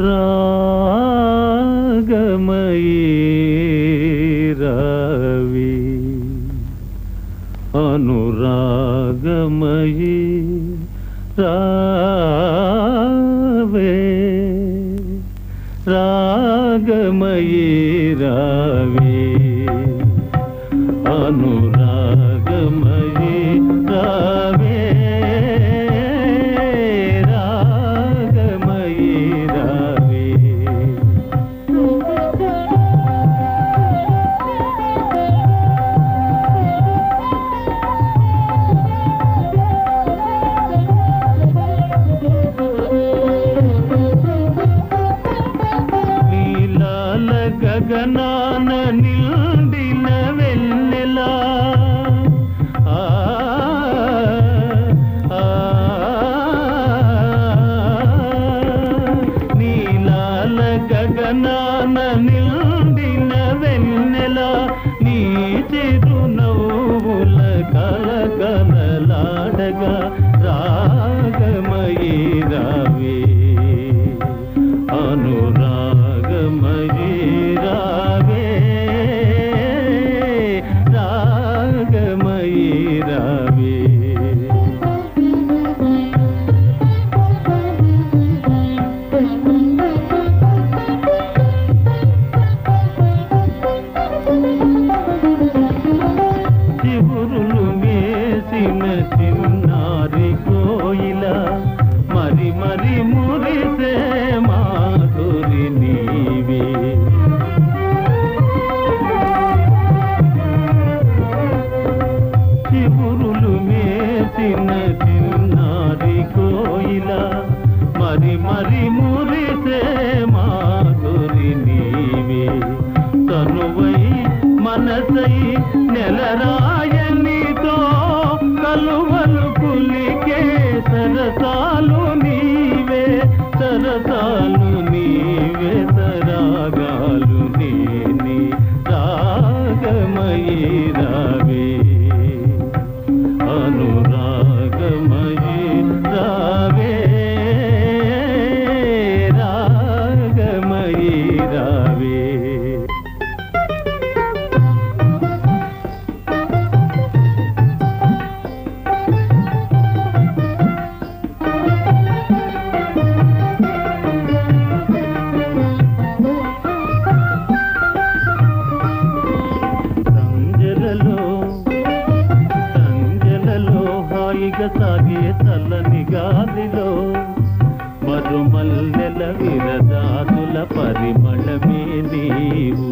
రాగమయీ రావి. అనురాగమయీ రావే. రాగమయీ రావే. అనురాగమయీ மனமில் మేసిన చిన్నారి కోయిల. మరి మరి మురిసే మాధురి చివురులు మేసిన చిన్నారి కోయిల. మరి మరి మురిసే మాధురి నీవే. తనువై మనసై హాయిగా సాగే చల్లని గాలిలో మరుమల్లెల విరదాతుల పరిమళమే నీవు.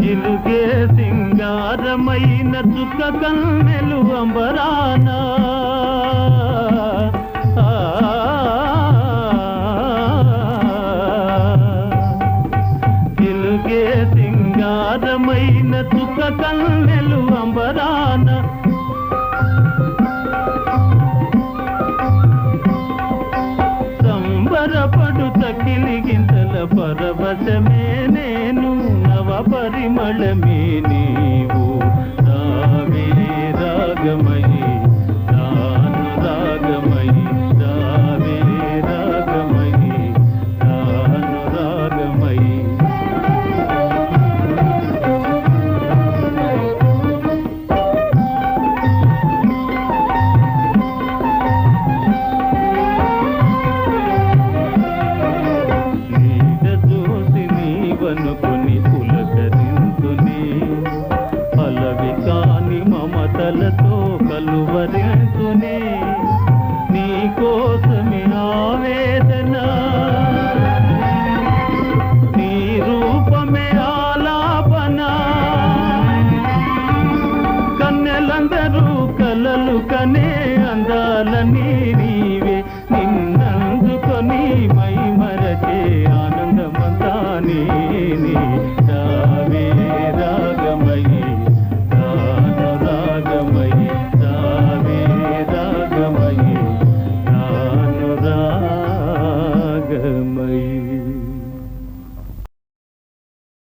జిలుగే సింగారమైన చుక్క కన్నెలు అంబరానా సింగారమైన కన్నెలు అంబరాన. సంబరపడు తకిలి గింతల పరవశమే నేను నవ పరిమళమే నీవు. రావే రాగమయి